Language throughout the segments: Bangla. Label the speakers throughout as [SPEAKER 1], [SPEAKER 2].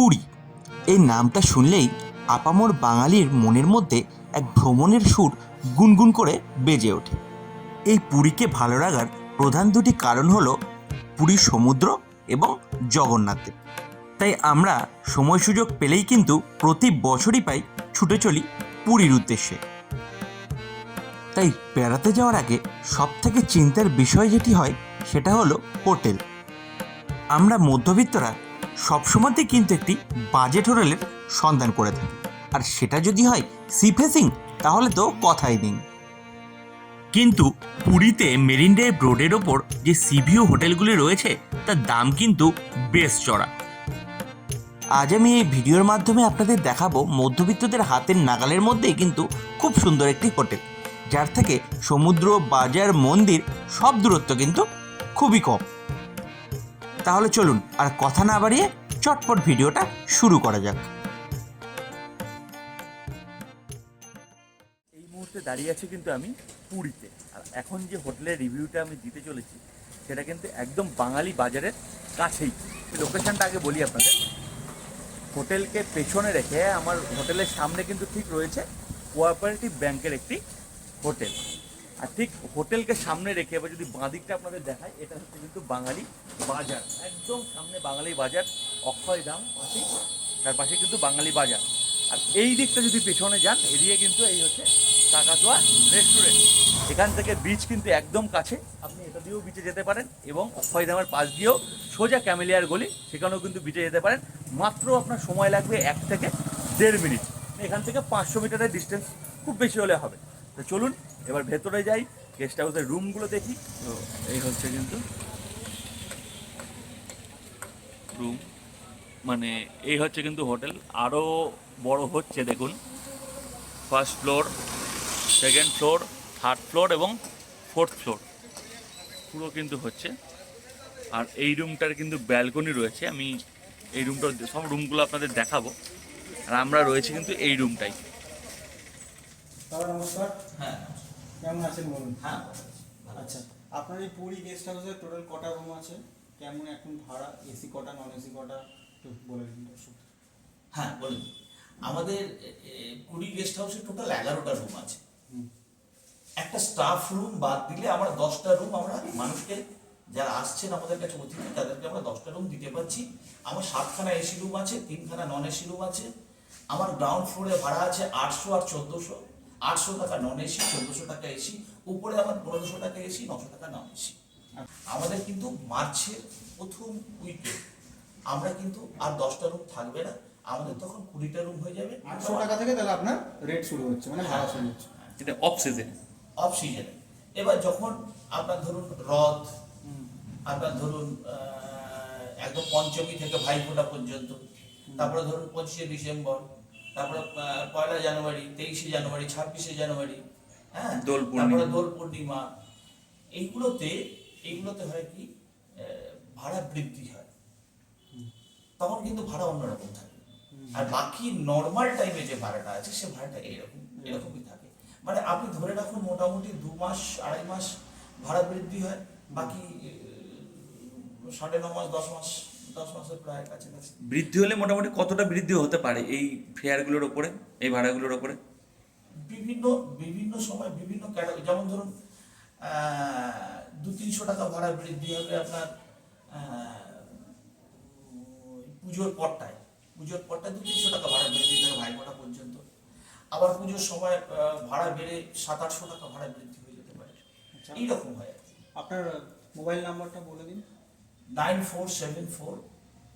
[SPEAKER 1] পুরী। এই নামটা শুনলেই আপামর বাঙালির মনের মধ্যে এক ভ্রমণের সুর গুনগুন করে বেজে ওঠে। এই পুরীকে ভালো লাগার প্রধান দুটি কারণ হলো পুরীর সমুদ্র এবং জগন্নাথদেব। তাই আমরা সময় সুযোগ পেলেই কিন্তু প্রতি বছরই পাই ছুটে চলি পুরীর উদ্দেশ্যে। তাই বেড়াতে যাওয়ার আগে সব থেকে চিন্তার বিষয় যেটি হয় সেটা হলো হোটেল। আমরা মধ্যবিত্তরা সবসময়তেই কিন্তু একটি বাজেট হোটেলের সন্ধান করে থাকি। আর সেটা যদি হয় সি ফেসিং, তাহলে তো কথাই নেই। কিন্তু পুরীতে মেরিন ড্রাইভ রোডের ওপর যে সিভিউ হোটেলগুলি রয়েছে, তার দাম কিন্তু বেশ চড়া। আজ আমি এই ভিডিওর মাধ্যমে আপনাদের দেখাবো মধ্যবিত্তদের হাতের নাগালের মধ্যেই কিন্তু খুব সুন্দর একটি হোটেল। যার থেকে সমুদ্র, বাজার, মন্দির সব দূরত্ব কিন্তু খুবই কম। তাহলে চলুন আর কথা না বাড়িয়ে চটপট ভিডিওটা শুরু করা যাক।
[SPEAKER 2] এই মুহূর্তে দাঁড়িয়ে আছি কিন্তু আমি পুরীতে। আর এখন যে হোটেলের রিভিউটা আমি দিতে চলেছি, সেটা কিন্তু একদম বাঙালি বাজারের কাছেই। লোকেশনটা আগে বলি আপনাদের। হোটেলকে পেছনে রেখে আমার হোটেলের সামনে কিন্তু ঠিক রয়েছে কোঅপারেটিভ ব্যাংকের একটি হোটেল। আর ঠিক হোটেলকে সামনে রেখে এবার যদি বাঁ দিকটা আপনাদের দেখায় এটা হচ্ছে কিন্তু বাঙালি বাজার। একদম সামনে বাঙালি বাজার, অক্ষয় দাম পাশে তার পাশে কিন্তু বাঙালি বাজার। আর এই দিকটা যদি পেছনে যান, এদিকে কিন্তু এই হচ্ছে কাকাতোয়া রেস্টুরেন্ট এখান থেকে বিচ কিন্তু একদম কাছে, আপনি এটা দিয়েও বিচে যেতে পারেন এবং অক্ষয় অক্ষয়ধামের পাশ দিয়েও সোজা ক্যামেলিয়ার গলি, সেখানেও কিন্তু বিচে যেতে পারেন। মাত্র আপনার সময় লাগবে এক থেকে দেড় মিনিট। এখান থেকে পাঁচশো মিটারের ডিস্টেন্স খুব বেশি হলে হবে। তো চলুন, এবার ভেতরে যাই গেস্ট হাউসের রুমগুলো দেখি। তো এই হচ্ছে কিন্তু রুম মানে এই হচ্ছে কিন্তু হোটেল। আরও বড় হচ্ছে, দেখুন। First floor second floor third floor এবং ফোর্থ ফ্লোর পুরো কিন্তু হচ্ছে। আর এই রুমটার কিন্তু ব্যালকনি রয়েছে। আমি এই রুমটার সব রুমগুলো আপনাদের দেখাবো। আর আমরা রয়েছি কিন্তু এই রুমটাই
[SPEAKER 3] দাদা নমস্কার।
[SPEAKER 2] হ্যাঁ
[SPEAKER 3] কেমন আছেন বলুন?
[SPEAKER 2] হ্যাঁ
[SPEAKER 3] আচ্ছা আপনার এই পুরী গেস্ট হাউসে টোটাল কটা রুম আছে? কেমন এখন ভাড়া? এসি কটা নন এসি কটা? একটু বলে দিন দর্শক
[SPEAKER 4] হ্যাঁ বলুন আমাদের কুড়ি গেস্ট হাউসে টোটাল এগারোটা রুম আছে। একটা স্টাফ রুম বাদ দিলে আমরা দশটা রুম আমরা মানুষকে যারা আসছেন আমাদের কাছে অতিথি তাদেরকে আমরা দশটা রুম দিতে পারছি। আমার সাতখানা এসি রুম আছে তিনখানা নন এসি রুম আছে। আমার গ্রাউন্ড ফ্লোরে ভাড়া আছে আটশো আর চোদ্দোশো। আটশো টাকা নন এসি চোদ্দোশো টাকা এসি উপরে আমার পনেরোশো টাকা এসি নশো টাকা নন এসি আমাদের কিন্তু মার্চের প্রথম উইকে আমরা কিন্তু আর দশটা রুম থাকবে না। আমাদের তখন কুড়িটা রুম হয়ে যাবে।
[SPEAKER 3] আটশো টাকা থেকে তাহলে আপনার রেট শুরু হচ্ছে মানে ভাড়া শুরু হচ্ছে।
[SPEAKER 2] এটা অফ সিজন
[SPEAKER 4] অফ সিজনে এবার যখন আপনার ধরুন রথ আপনার ধরুন একদম পঞ্চমী থেকে ভাইফোঁটা পর্যন্ত তারপরে ধরুন পঁচিশে ডিসেম্বর তারপরে পয়লা জানুয়ারি তেইশে জানুয়ারি ছাব্বিশে জানুয়ারি হ্যাঁ?
[SPEAKER 2] দোল
[SPEAKER 4] তারপরে দোল পূর্ণিমা। এইগুলোতে এইগুলোতে হয় কি ভাড়া বৃদ্ধি হয়। তখন কিন্তু ভাড়া অন্যরকম থাকে। আর বাকি নর্মাল টাইমে যে ভাড়াটা আছে সে ভাড়াটা এরকম এরকমই থাকে। মানে আপনি ধরে রাখুন মোটামুটি দু মাস আড়াই মাস ভাড়া বৃদ্ধি হয়। বাকি সাড়ে ন মাস দশ মাস দশ মাসের প্রায় কাছাকাছি।
[SPEAKER 2] বৃদ্ধি হলে মোটামুটি কতটা বৃদ্ধি হতে পারে এই ফেয়ারগুলোর ওপরে এই ভাড়াগুলোর ওপরে?
[SPEAKER 4] বিভিন্ন বিভিন্ন সময় বিভিন্ন ক্যাটাগরি যেমন ধরুন দু তিনশো টাকা ভাড়া বৃদ্ধি হবে আপনার পুজোর পরটায়। পুজোর পরটায় দু তিনশো টাকা ভাড়া বৃদ্ধি হবে ভাইফোঁটা পর্যন্ত। আবার পুজোর সময় ভাড়া বেড়ে সাত আটশো টাকা ভাড়া বৃদ্ধি হয়ে যেতে পারে।
[SPEAKER 3] আচ্ছা।
[SPEAKER 4] এইরকম হয়
[SPEAKER 3] আপনার মোবাইল নাম্বারটা বলে দিন।
[SPEAKER 4] Nine four seven four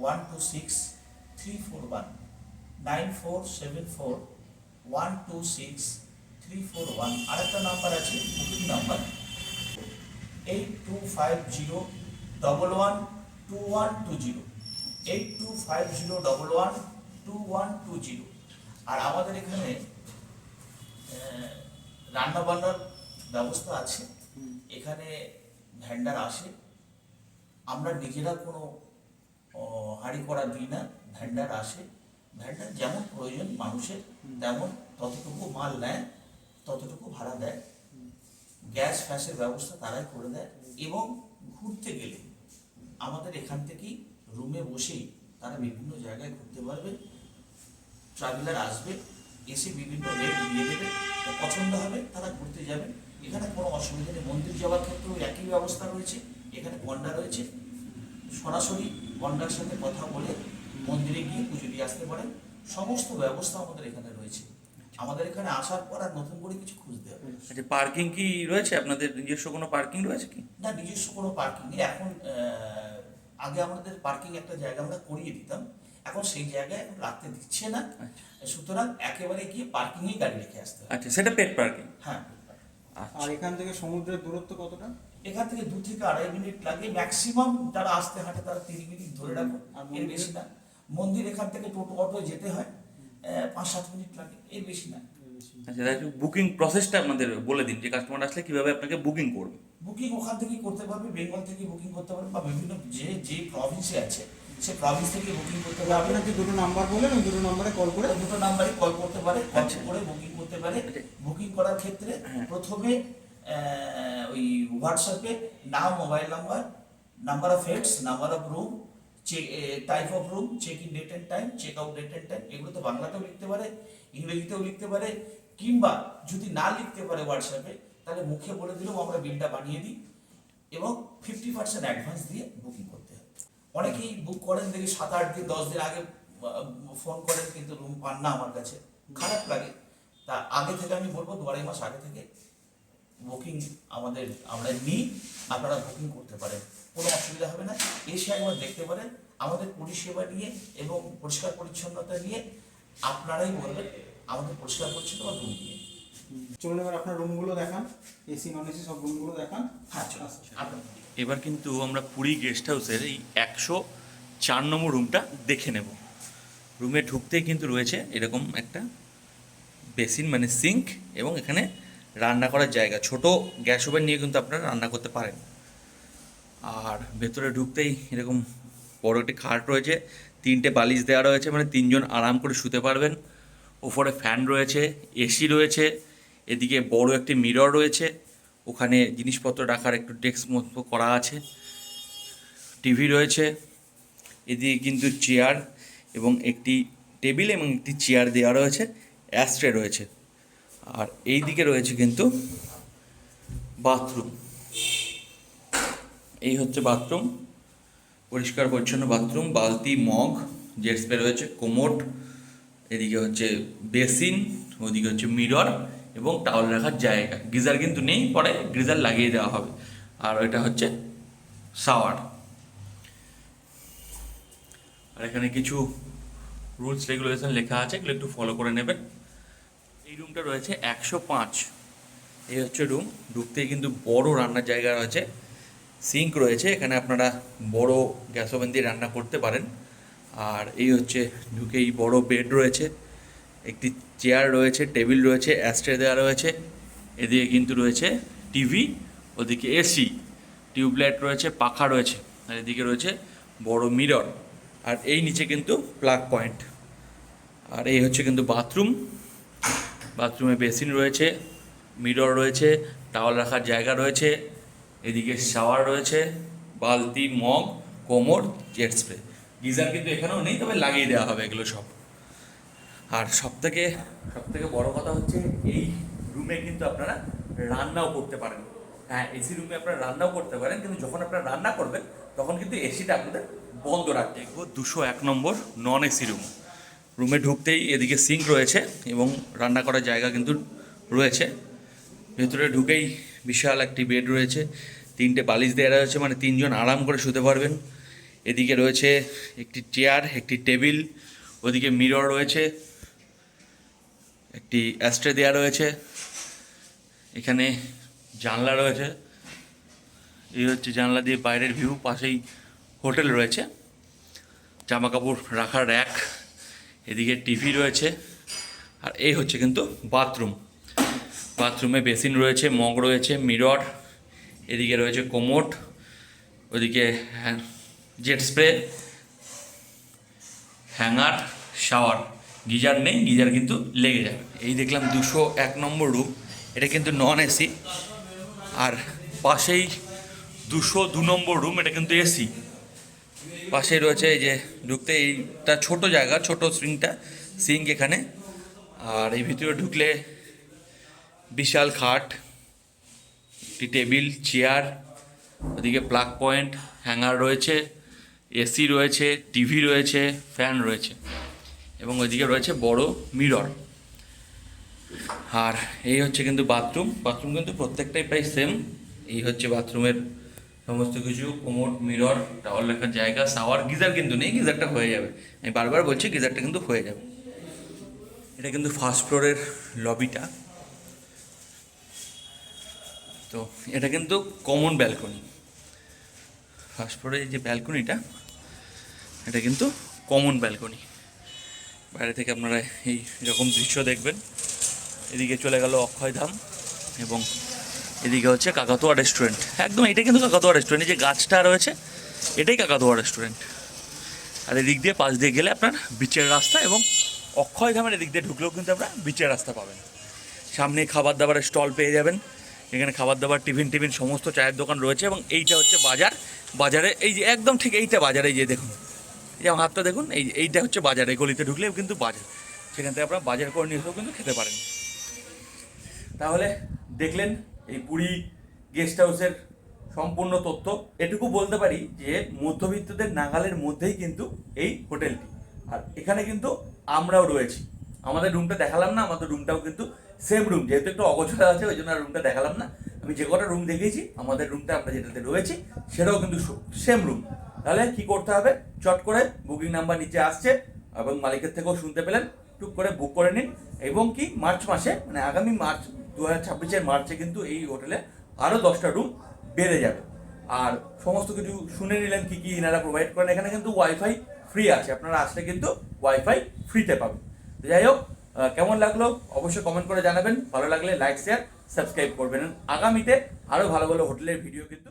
[SPEAKER 4] one two six three four one. Nine four seven four one two six three four one. আরেকটা নাম্বার আছে booking number. Eight two five zero double one two one two zero. Eight two five zero double one two one two zero. আর আমাদের এখানে রান্না বান্নার ব্যবস্থা আছে। এখানে ভ্যান্ডার আসে। আমরা নিজেরা কোনো হাঁড়ি করা দিই না ভ্যান্ডার আসে। ভ্যান্ডার যেমন প্রয়োজন মানুষের, তেমন ততটুকু মাল নেয়, ততটুকু ভাড়া দেয়। গ্যাস, ফ্যাসের ব্যবস্থা তারাই করে দেয় এবং ঘুরতে গেলে আমাদের এখান থেকেই রুমে বসেই তারা বিভিন্ন জায়গায় ঘুরতে পারবে, ট্রাভেলার আসবে, এসে বিভিন্ন রেট দিয়ে দেবে পছন্দ হবে তারা ঘুরতে যাবে। এখানে কোনো অসুবিধা নেই। মন্দির যাওয়ার ক্ষেত্রেও একই ব্যবস্থা রয়েছে। এখানে গন্ডা রয়েছে। সরাসরি গন্ডার সাথে কথা বলে মন্দিরে গিয়ে পুজো দিয়ে আসতে পারেন সমস্ত ব্যবস্থা আমাদের এখানে রয়েছে। আমাদের এখানে আসার পর আর নতুন করে কিছু খুঁজতে হবে।
[SPEAKER 2] আচ্ছা পার্কিং কি রয়েছে? আপনাদের নিজস্ব কোনো পার্কিং রয়েছে কি?
[SPEAKER 4] না নিজস্ব কোনো পার্কিং নেই। এখন আগে আমাদের পার্কিং একটা জায়গা আমরা করিয়ে দিতাম। এখন সেই জায়গায় রাখতে দিচ্ছে না। সুতরাং একেবারে গিয়ে পার্কিংয়ে গাড়ি রেখে আসতে হবে।
[SPEAKER 2] আচ্ছা সেটা পেট পার্কিং
[SPEAKER 4] হ্যাঁ।
[SPEAKER 3] আর এখান থেকে সমুদ্রের দূরত্ব কতটা?
[SPEAKER 4] এখান থেকে দু থেকে আড়াই মিনিট লাগে। ম্যাক্সিমাম যারা আসতে হাঁটে তারা তিরিশ মিনিট ধরে রাখুন।
[SPEAKER 3] আর
[SPEAKER 4] এর বেশি না। মন্দির এখান থেকে টোটো অটো যেতে হয় পাঁচ সাত মিনিট লাগে। এর বেশি না।
[SPEAKER 2] আচ্ছা বুকিং প্রসেসটা আপনাদের বলে দিন যে কাস্টমার আসলে কীভাবে আপনাকে বুকিং করবে।
[SPEAKER 4] বুকিং ওখান থেকেই করতে পারবে বেঙ্গল থেকে বুকিং করতে পারবে বা বিভিন্ন যে যে প্রভিন্সে আছে সে প্রভিন্স থেকে বুকিং করতে পারবে।
[SPEAKER 3] আপনার যে দুটো নাম্বার বললেন ওই দুটো নাম্বারে কল করে
[SPEAKER 4] দুটো নাম্বারে কল করতে পারে কল। করে বুকিং করতে পারে। বুকিং করার ক্ষেত্রে
[SPEAKER 2] হ্যাঁ।
[SPEAKER 4] প্রথমে ওই হোয়াটসঅ্যাপে নাম mobile number number of heads number of room check type of room check in date and time check out date and time এগুলো তো বাংলাতেও লিখতে পারে, ইংরেজিতেও লিখতে পারে, কিংবা যদি না লিখতে পারে হোয়াটসঅ্যাপে তাহলে মুখে বলে দিলেও আমরা বিলটা বানিয়ে দিই এবং ফিফটি পার্সেন্ট অ্যাডভান্স দিয়ে বুকিং করতে হবে অনেকেই বুক করেন দেখি সাত আট দিন, দশ দিন আগে ফোন করেন কিন্তু রুম পান না আমার কাছে। খারাপ লাগে। তা আগে থেকে আমি বলব দু আড়াই মাস আগে থেকে বুকিং আমাদের আমরা নিই আপনারা বুকিং করতে পারেন। কোনো অসুবিধা হবে না। এসে একবার দেখতে পারেন। আমাদের পরিষেবা নিয়ে এবং পরিষ্কার পরিচ্ছন্নতা নিয়ে আপনারাই বলবেন আমাদের পরিষ্কার পরিচ্ছন্ন বা রুম নিয়ে।
[SPEAKER 3] চলুন এবার আপনার রুমগুলো দেখান। এসি নন এসি সব রুমগুলো দেখান।
[SPEAKER 4] হ্যাঁ চলো
[SPEAKER 3] আচ্ছা।
[SPEAKER 2] এবার কিন্তু আমরা পুরী গেস্ট হাউসের এই একশো চার নম্বর রুমটা দেখে নেব। রুমে ঢুকতেই কিন্তু রয়েছে এরকম একটা বেসিন মানে সিঙ্ক এবং এখানে রান্না করার জায়গা। ছোট গ্যাস ওভেন নিয়ে কিন্তু আপনারা রান্না করতে পারেন। আর ভেতরে ঢুকতেই এরকম বড় একটি খাট রয়েছে, তিনটে বালিশ দেওয়া রয়েছে মানে তিনজন আরাম করে শুতে পারবেন। ওপরে ফ্যান রয়েছে, এসি রয়েছে, এদিকে বড় একটি মিরর রয়েছে, ওখানে জিনিসপত্র রাখার একটু ডেস্ক মতো করা আছে, টিভি রয়েছে, এদিকে কিন্তু চেয়ার এবং একটি টেবিল এবং একটি চেয়ার দেওয়া রয়েছে অ্যাস্ট্রে রয়েছে। আর এই দিকে রয়েছে কিন্তু বাথরুম। এই হচ্ছে বাথরুম। পরিষ্কার, পরিচ্ছন্ন বাথরুম, বালতি, মগ, জেট স্প্রে রয়েছে, কোমোট, এদিকে হচ্ছে বেসিন, ওদিকে হচ্ছে মিরর এবং টাওয়াল রাখার জায়গা। গিজার কিন্তু নেই, পরে গিজার লাগিয়ে দেওয়া হবে। আর ওইটা হচ্ছে শাওয়ার। আর এখানে কিছু রুলস, রেগুলেশন লেখা আছে, এগুলো একটু ফলো করে নেবেন। এই রুমটা রয়েছে একশো পাঁচ। এই হচ্ছে রুম ঢুকতেই কিন্তু বড় রান্নার জায়গা রয়েছে। সিঙ্ক রয়েছে। এখানে আপনারা বড় গ্যাস ওভেন দিয়ে রান্না করতে পারেন। আর এই হচ্ছে ঢুকেই বড় বেড রয়েছে। একটি চেয়ার রয়েছে টেবিল রয়েছে অ্যাস্ট্রে দেওয়া রয়েছে। এদিকে কিন্তু রয়েছে টিভি ওদিকে এসি টিউবলাইট রয়েছে, পাখা রয়েছে। আর এদিকে রয়েছে বড় মিরর আর এই নিচে কিন্তু প্লাগ পয়েন্ট আর এই হচ্ছে কিন্তু বাথরুম বাথরুমে বেসিন রয়েছে, মিরর রয়েছে, টাওয়াল রাখার জায়গা রয়েছে, এদিকে শাওয়ার রয়েছে, বালতি, মগ, কোমর, জেট স্প্রে। গিজার কিন্তু এখানেও নেই, তবে লাগিয়ে দেওয়া হবে এগুলো সব। আর সব থেকে সব থেকে বড় কথা হচ্ছে, এই রুমে কিন্তু আপনারা রান্নাও করতে পারেন। হ্যাঁ এসি রুমে আপনারা রান্নাও করতে পারেন, কিন্তু যখন আপনারা রান্না করবেন, তখন কিন্তু এসিটা আপনাদের বন্ধ রাখতে হবে। দুশো এক নম্বর নন এসি রুম রুমে ঢুকতেই এদিকে সিঙ্ক রয়েছে এবং রান্না করার জায়গা কিন্তু রয়েছে। ভেতরে ঢুকেই বিশাল একটি বেড রয়েছে, তিনটে বালিশ দেওয়া রয়েছে মানে তিনজন আরাম করে শুতে পারবেন। এদিকে রয়েছে একটি চেয়ার, একটি টেবিল, ওদিকে মিরর রয়েছে, একটি অ্যাস্ট্রে দেওয়া রয়েছে, এখানে জানলা রয়েছে। এই হচ্ছে জানলা দিয়ে বাইরের ভিউ, পাশেই হোটেল রয়েছে। জামা কাপড় রাখার র্যাক এদিকে টিভি রয়েছে। আর এই হচ্ছে কিন্তু বাথরুম বাথরুমে বেসিন রয়েছে, মগ রয়েছে মিরর এদিকে রয়েছে কোমোট ওদিকে jet spray hanger shower geyser নেই, গিজার কিন্তু লেগে যাবে এই দেখলাম দুশো এক নম্বর রুম এটা কিন্তু নন এসি আর পাশেই দুশো দু নম্বর রুম এটা কিন্তু এসি পাশেই রয়েছে এই যে ঢুকতে এইটা ছোট জায়গা, ছোট সিংটা সিঙ্ক এখানে। আর এই ভিতরে ঢুকলে বিশাল খাট, একটি টেবিল, চেয়ার, ওদিকে প্লাগ পয়েন্ট, হ্যাঙ্গার রয়েছে এসি রয়েছে, টিভি রয়েছে, ফ্যান রয়েছে এবং ওইদিকে রয়েছে বড় মিরর। আর এই হচ্ছে কিন্তু বাথরুম বাথরুম কিন্তু প্রত্যেকটাই প্রায় সেম এই হচ্ছে বাথরুমের সমস্ত কিছু কোমোড মিরর, টাওয়াল রাখার জায়গা শাওয়ার গিজার কিন্তু নেই, গিজারটা হয়ে যাবে। আমি বারবার বলছি, গিজারটা কিন্তু হয়ে যাবে। এটা কিন্তু ফার্স্ট ফ্লোরের লবিটা। তো এটা কিন্তু কমন ব্যালকনি ফার্স্ট ফ্লোরের যে ব্যালকনিটা এটা কিন্তু কমন ব্যালকনি বাইরে থেকে আপনারা এই রকম দৃশ্য দেখবেন। এদিকে চলে গেল অক্ষয়ধাম এবং এদিকে হচ্ছে কাকাতুয়া রেস্টুরেন্ট একদম এটা কিন্তু কাকাতুয়া রেস্টুরেন্ট এই যে গাছটা রয়েছে, এটাই কাকাতুয়া রেস্টুরেন্ট আর এদিক দিয়ে পাশ দিয়ে গেলে আপনার বিচের রাস্তা এবং অক্ষয়ধামের এদিক দিয়ে ঢুকলেও কিন্তু আপনার বিচের রাস্তা পাবেন। সামনে খাবার দাবারের স্টল পেয়ে যাবেন, এখানে খাবার দাবার, টিফিন টিফিন, সমস্ত চায়ের দোকান রয়েছে এবং এইটা হচ্ছে বাজার। বাজারে এই যে একদম ঠিক এইটা বাজারে যে দেখুন। এই যে হাতটা দেখুন, এই এইটা হচ্ছে বাজার, গলিতে ঢুকলে কিন্তু বাজার। সেখান থেকে আপনারা বাজার করে নিয়ে কিন্তু খেতে পারেন। তাহলে দেখলেন এই পুরী গেস্ট হাউসের সম্পূর্ণ তথ্য। এটুকু বলতে পারি যে, মধ্যবিত্তদের নাগালের মধ্যেই কিন্তু এই হোটেলটি। আর এখানে কিন্তু আমরাও রয়েছি। আমাদের রুমটা দেখালাম না, আমাদের রুমটাও কিন্তু সেম রুম যেহেতু একটু অগোছলা আছে, ওই জন্য রুমটা দেখালাম না। আমি যে কটা রুম দেখিয়েছি, আমাদের রুমটা আমরা যেটাতে রয়েছি, সেটাও কিন্তু সেম রুম তাহলে কি করতে হবে? চট করে বুকিং নাম্বার নিচে আসছে এবং মালিকের থেকেও শুনতে পেলেন। টুক করে বুক করে নিন। এবং কি, মার্চ মাসে মানে আগামী মার্চ দু হাজার ছাব্বিশের মার্চে কিন্তু এই হোটেলে আরও দশটা রুম বেড়ে যাবে। আর সমস্ত কিছু শুনে নিলেন কী কী এনারা প্রোভাইড করেন, এখানে কিন্তু ওয়াইফাই ফ্রি আছে। আপনারা আসলে কিন্তু ওয়াইফাই ফ্রিতে পাবেন। তো যাই হোক কেমন লাগল? অবশ্যই কমেন্ট করে জানাবেন। ভালো লাগলে লাইক শেয়ার সাবস্ক্রাইব করবেন। আগামীতে আরও ভালো ভালো হোটেলের ভিডিও কিন্তু